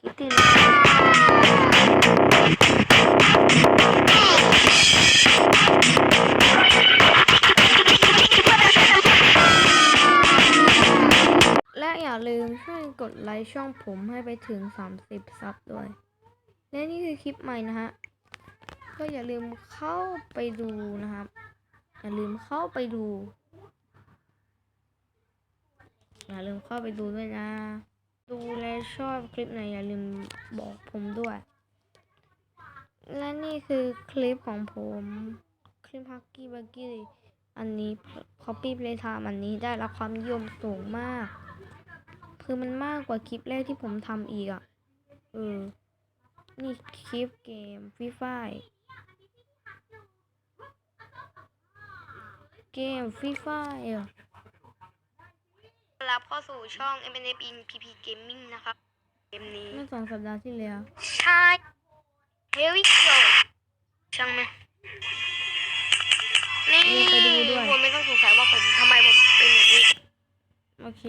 คลิปที่แล้วและอย่าลืมช่วยกดไลค์ช่องผมให้ไปถึง 30 ซับด้วย และนี่คือคลิปใหม่นะฮะ ก็อย่าลืมเข้าไปดูนะครับ อย่าลืมเข้าไปดู อย่าลืมเข้าไปดูด้วยนะ ดูและชอบคลิปไหนอย่าลืมบอกผมด้วย และนี่คือคลิปของผม คลิปฮักกี้บักกี้อันนี้ Copy Playtime อันนี้ได้รับความนิยมสูงมาก คือมันมากกว่าคลิปแรกที่ผมทำอีกอะ เออ นี่คลิปเกมฟรีไฟเกมฟรีไฟ รับเข้าสู่ช่อง m n f in PP Gaming นะครับ เกมนี้ เมื่อสองสัปดาห์ที่แล้วใช่เฮวิโกช่างไหมนี่เรียกไปดูด้วยคุณไม่ต้องสงสัยว่าผมทำไมผมเป็นอย่างนี้ โอเค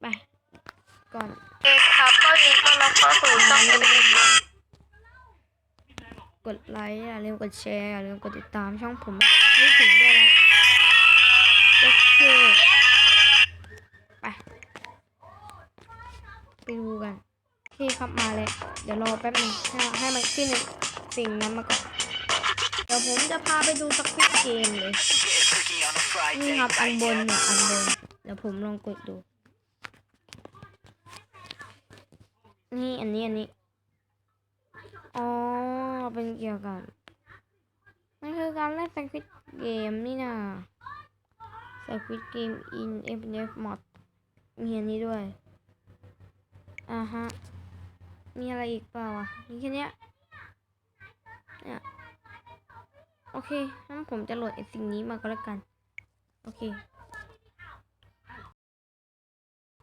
ไป ก่อนเอกครับก็ยินดีต้อนรับเข้าสู่ช่อง m n f กดไลค์อย่าลืมกดแชร์อย่าลืมกดติดตามช่องผมไม่ถึงด้วยนะ โอเค ไป ไปดูกันโอเคครับมาเลย เดี๋ยวรอแป๊บหนึงให้ให้มันขึ้นสิ่งนั้นมาก่อน เดี๋ยวผมจะพาไปดูสักคลิปเกมเลย นี่ครับอันบนเนี่ยอันบน เดี๋ยวผมลองกดดู นี่อันนี้อันนี้ อ๋อ เป็นเกี่ยวกับมันคือการเล่นสควิตเกมนี่นะ สควิดเกม in FNF mod มีอันนี้ด้วย อ่าฮะ มีอะไรอีกเปล่าวะมีแค่นี้เนี่ย โอเคงั้นผมจะโหลดไอ้สิ่งนี้มาก็แล้วกัน โอเค